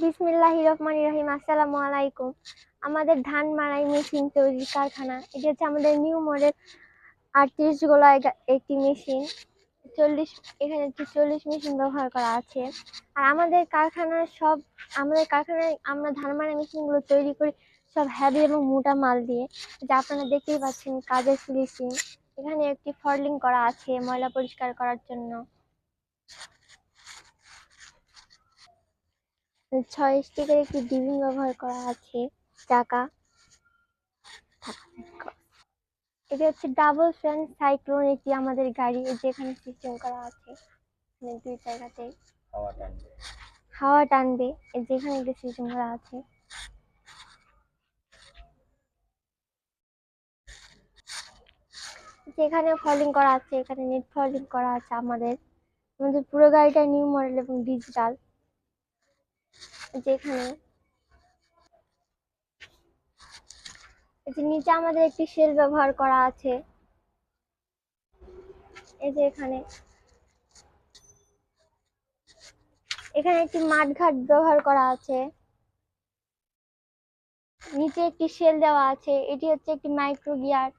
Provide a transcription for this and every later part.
বিসমিল্লাহ রহমান রহিম আসসালামু আলাইকুম আমাদের ধান মাড়াই মেশিন তৈরির কারখানা। এটি হচ্ছে আমাদের নিউ মডেল আটত্রিশ গোলা একটি মেশিন। চল্লিশ, এখানে চল্লিশ মেশিন ব্যবহার করা আছে। আর আমাদের কারখানার সব, আমাদের কারখানায় আমরা ধান মাড়াই মেশিনগুলো তৈরি করি সব হ্যাভি এবং মোটা মাল দিয়ে। যা আপনারা দেখতেই পাচ্ছেন, কাজের ফিনিশিং এখানে একটি ফরলিং করা আছে ময়লা পরিষ্কার করার জন্য। ছয় স্টিকের একটি ডিবিং ব্যবহার করা আছে। চাকা। এটা হচ্ছে ডাবল ফ্যান সাইক্লোন একটি আমাদের গাড়ি যেখানে সিস্টেম করা আছে। দুই জায়গাতে। হাওয়া টানবে। যেখানে একটা সিস্টেম করা আছে। যেখানে ফলিং করা আছে এখানে নেট ফলিং করা আছে আমাদের। আমাদের পুরো গাড়িটা নিউ মডেল এবং ডিজিটাল যেখানে যে নিচে আমাদের একটি শেল ব্যবহার করা আছে। এই যে এখানে। এখানে একটি মাঠঘাট ব্যবহার করা আছে। নিচে একটি শেল দেওয়া আছে। এটি হচ্ছে একটি মাইক্রো গিয়ার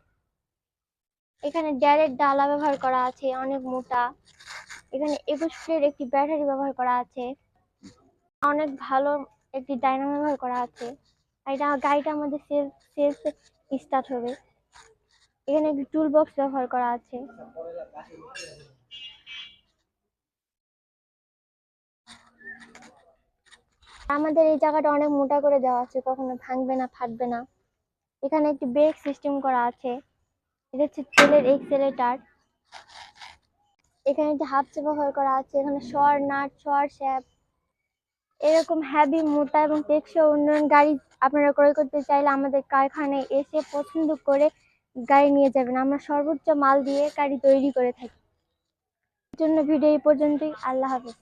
এখানে ডাইরেক্ট ডালা ব্যবহার করা আছে, অনেক মোটা। এখানে একুশ ফুটের একটি ব্যাটারি ব্যবহার করা আছে। অনেক ভালো একটি ডাইনামো ব্যবহার করা আছে। এটা গাড়িটা আমাদের সেলস সেলস স্টার্ট হবে। এখানে একটি টুল বক্স ব্যবহার করা আছে। আমাদের এই জায়গাটা অনেক মোটা করে দেওয়া আছে, কখনো ভাঙবে না, ফাটবে না। এখানে একটি ব্রেক সিস্টেম করা আছে। এটা হচ্ছে তেলের এক্সেলেটার এখানে একটি হাফ ব্যবহার করা আছে। এখানে শর নাট শর শ্যাপ। এরকম হ্যাভি মোটা এবং টেকসই উন্নয়ন গাড়ি আপনারা ক্রয় করতে চাইলে আমাদের কারখানায় এসে পছন্দ করে গাড়ি নিয়ে যাবেন। আমরা সর্বোচ্চ মাল দিয়ে গাড়ি তৈরি করে থাকি। জন্য ভিডিও এই পর্যন্তই। আল্লাহ হাফেজ।